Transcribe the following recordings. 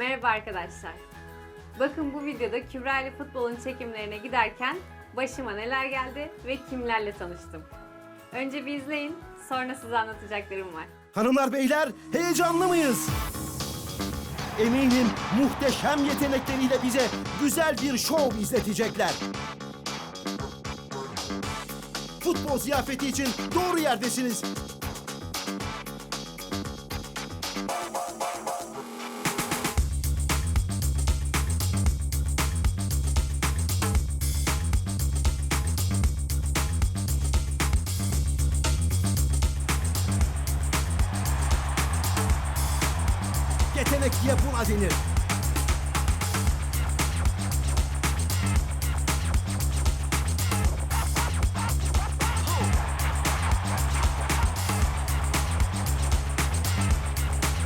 Merhaba arkadaşlar. Bakın bu videoda Kübra ile futbolun çekimlerine giderken başıma neler geldi ve kimlerle tanıştım. Önce bir izleyin, sonra size anlatacaklarım var. Hanımlar beyler heyecanlı mıyız? Eminim muhteşem yetenekleriyle bize güzel bir şov izletecekler. Futbol ziyafeti için doğru yerdesiniz. Yetenek diye buna denir.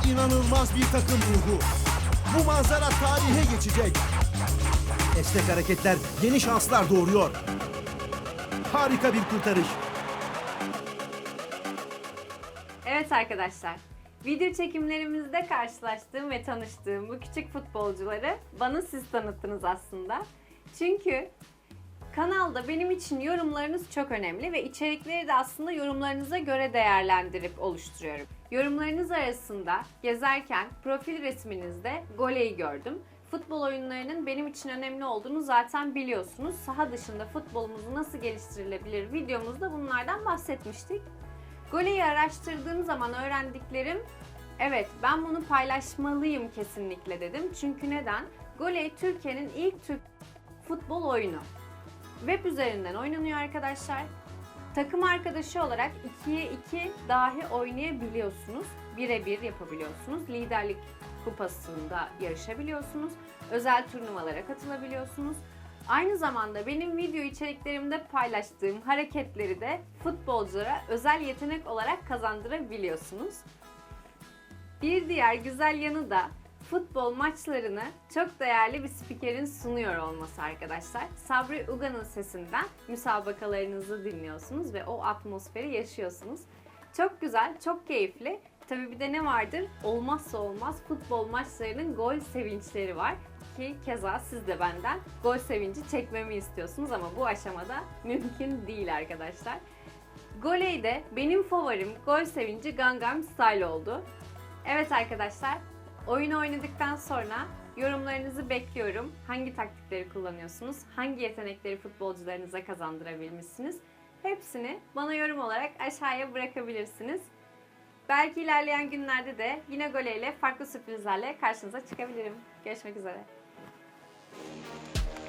İnanılmaz bir takım ruhu. Bu manzara tarihe geçecek. Esnek hareketler yeni şanslar doğuruyor. Harika bir kurtarış. Evet arkadaşlar, video çekimlerimizde karşılaştığım ve tanıştığım bu küçük futbolcuları bana siz tanıttınız aslında. Çünkü kanalda benim için yorumlarınız çok önemli ve içerikleri de aslında yorumlarınıza göre değerlendirip oluşturuyorum. Yorumlarınız arasında gezerken profil resminizde goleyi gördüm. Futbol oyunlarının benim için önemli olduğunu zaten biliyorsunuz. Saha dışında futbolumuzu nasıl geliştirilebilir videomuzda bunlardan bahsetmiştik. Goleyi araştırdığım zaman öğrendiklerim evet ben bunu paylaşmalıyım kesinlikle dedim. Çünkü neden? Goley Türkiye'nin ilk Türk futbol oyunu. Web üzerinden oynanıyor arkadaşlar. Takım arkadaşı olarak 2'ye 2 dahi oynayabiliyorsunuz. Birebir yapabiliyorsunuz. Liderlik kupasında yarışabiliyorsunuz. Özel turnuvalara katılabiliyorsunuz. Aynı zamanda benim video içeriklerimde paylaştığım hareketleri de futbolculara özel yetenek olarak kazandırabiliyorsunuz. Bir diğer güzel yanı da futbol maçlarını çok değerli bir spikerin sunuyor olması arkadaşlar. Sabri Uga'nın sesinden müsabakalarınızı dinliyorsunuz ve o atmosferi yaşıyorsunuz. Çok güzel, çok keyifli. Tabii bir de ne vardır? Olmazsa olmaz futbol maçlarının gol sevinçleri var. Ki keza siz de benden gol sevinci çekmemi istiyorsunuz ama bu aşamada mümkün değil arkadaşlar. Goley'de benim favorim gol sevinci Gangnam Style oldu. Evet arkadaşlar, oyunu oynadıktan sonra yorumlarınızı bekliyorum. Hangi taktikleri kullanıyorsunuz? Hangi yetenekleri futbolcularınıza kazandırabilmişsiniz? Hepsini bana yorum olarak aşağıya bırakabilirsiniz. Belki ilerleyen günlerde de yine Gole ile farklı sürprizlerle karşınıza çıkabilirim. Görüşmek üzere. えっ?